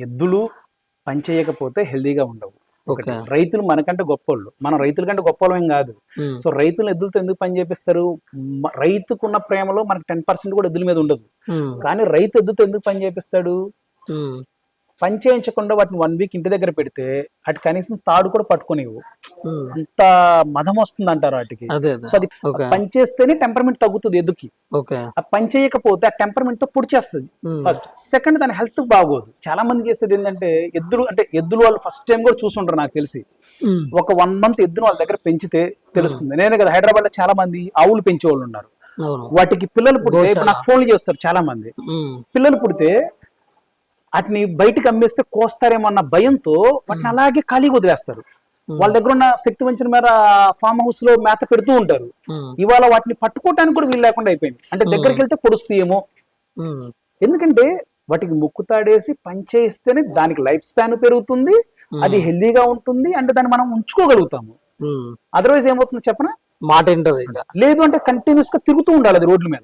ఎద్దులు పని చేయకపోతే హెల్దీగా ఉండవు. ఒకటి. రైతులు మనకంటే గొప్పోళ్ళు. మనం రైతుల కంటే గొప్పవాళ్ళం కాదు. సో రైతులు ఎద్దులతో ఎందుకు పని చేపిస్తారు? రైతుకున్న ప్రేమలో మనకు టెన్ పర్సెంట్ కూడా ఎద్దుల మీద ఉండదు. కానీ రైతు ఎద్దుతో ఎందుకు పని చేపిస్తాడు? పని చేయించకుండా వాటిని వన్ వీక్ ఇంటి దగ్గర పెడితే అటు కనీసం తాడు కూడా పట్టుకునేవు. అంత మదం వస్తుంది అంటారు వాటికి. సో అది. పని చేస్తేనే టెంపర్మెంట్ తగ్గుతుంది ఎద్దుకి ఓకే. ఆ పని చేయకపోతే ఆ టెంపర్మెంట్తో పొడి చేస్తుంది. ఉమ్, ఫస్ట్ సెకండ్ దాని హెల్త్ బాగోదు. చాలా మంది చేసేది ఏంటంటే ఎద్దులు అంటే ఎద్దులు వాళ్ళు ఫస్ట్ టైం కూడా చూసుంటారు నాకు తెలిసి. ఒక వన్ మంత్ ఎద్దును వాళ్ళ దగ్గర పెంచితే తెలుస్తుంది. నేనే కదా హైదరాబాద్లో చాలా మంది ఆవులు పెంచే వాళ్ళు ఉన్నారు వాటికి పిల్లలు పుడితే నాకు ఫోన్లు చేస్తారు చాలా మంది. పిల్లలు పుడితే వాటిని బయటికి అమ్మేస్తే కోస్తారేమో అన్న భయంతో వాటిని అలాగే ఖాళీగా వదిలేస్తారు. వాళ్ళ దగ్గర ఉన్న శక్తి వంచిన మేర ఫామ్ హౌస్లో మేత పెడుతూ ఉంటారు. ఇవాళ వాటిని పట్టుకోవటానికి కూడా వీలు లేకుండా అయిపోయింది. అంటే దగ్గరికి వెళ్తే పొడుస్తాయేమో. ఎందుకంటే వాటికి ముక్కు తాడేసి పనిచేస్తేనే దానికి లైఫ్ స్పాన్ పెరుగుతుంది అది హెల్దీగా ఉంటుంది అంటే దాన్ని మనం ఉంచుకోగలుగుతాము. అదర్వైజ్ ఏమవుతుందో చెప్పనా? మాట లేదు అంటే కంటిన్యూస్గా తిరుగుతూ ఉండాలి అది రోడ్ల మీద.